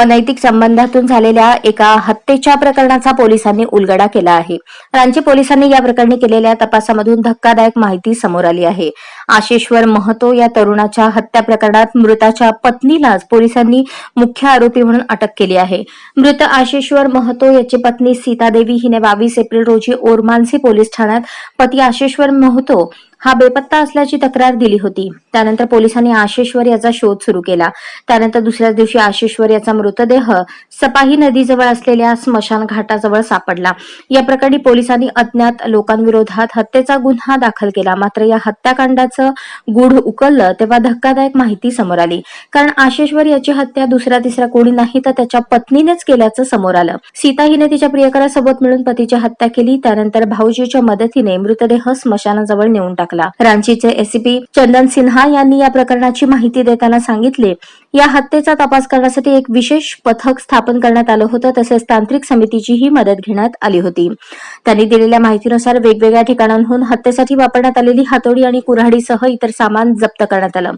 अनैतिक संबंधातून झालेल्या एका हत्येच्या प्रकरणाचा पोलिसांनी उलगडा केला आहे. रांची पोलिसांनी या प्रकरणी केलेल्या तपासामधून धक्कादायक माहिती समोर आली आहे. आशिश्वर महतो या तरुणाच्या हत्या प्रकरणात मृताच्या पत्नीलाच पोलिसांनी मुख्य आरोपी म्हणून अटक केली आहे. मृत आशिश्वर महतो याची पत्नी सीतादेवी हिने बावीस एप्रिल रोजी ओरमानसी पोलीस ठाण्यात पती आशिश्वर महतो हा बेपत्ता असल्याची तक्रार दिली होती. त्यानंतर पोलिसांनी आशेश्वर याचा शोध सुरू केला. त्यानंतर दुसऱ्याच दिवशी आशेश्वर याचा मृतदेह सपाही नदीजवळ असलेल्या स्मशान घाटाजवळ सापडला. या प्रकरणी पोलिसांनी अज्ञात लोकांविरोधात हत्येचा गुन्हा दाखल केला. मात्र या हत्याकांडाचं गूढ उकललं तेव्हा धक्कादायक माहिती समोर आली. कारण आशेश्वर याची हत्या दुसरा तिसरा कोणी नाही तर त्याच्या पत्नीनेच केल्याचं समोर आलं. सीता हिने तिच्या प्रियकरासोबत मिळून पतीची हत्या केली. त्यानंतर भाऊजीच्या मदतीने मृतदेह स्मशानाजवळ नेऊन टाकला. रांचीचे एसीपी चंदन सिन्हा यांनी या प्रकरणाची माहिती देताना सांगितले या हत्येचा तपास करण्यासाठी एक विशेष पथक स्थापन करण्यात आलं होतं तसेच तांत्रिक समितीचीही मदत घेण्यात आली होती. त्यांनी दिलेल्या माहितीनुसार वेगवेगळ्या ठिकाणांहून हत्येसाठी वापरण्यात आलेली हातोडी आणि कुऱ्हाडीसह इतर सामान जप्त करण्यात आलं.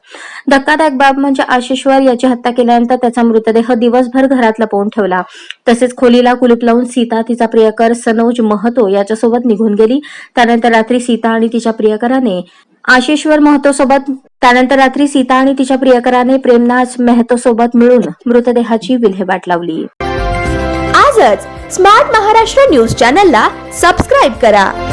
धक्कादायक बाब म्हणजे आशिश्वर याची हत्या केल्यानंतर त्याचा मृतदेह दिवसभर घरात लपवून ठेवला. तसेच खोलीला कुलूप लावून सीता तिचा प्रियकर सनोज महतो याच्यासोबत निघून गेली. त्यानंतर रात्री सीता आणि तिच्या प्रियकराने आशिषवर महतो सोबत त्यानंतर रात्री सीता आणि तिच्या प्रियकराने प्रेमनाथ मेहतो सोबत मिळून मृतदेहाची विल्हेवाट लावली. आजच स्मार्ट महाराष्ट्र न्यूज चॅनलला सबस्क्राईब करा.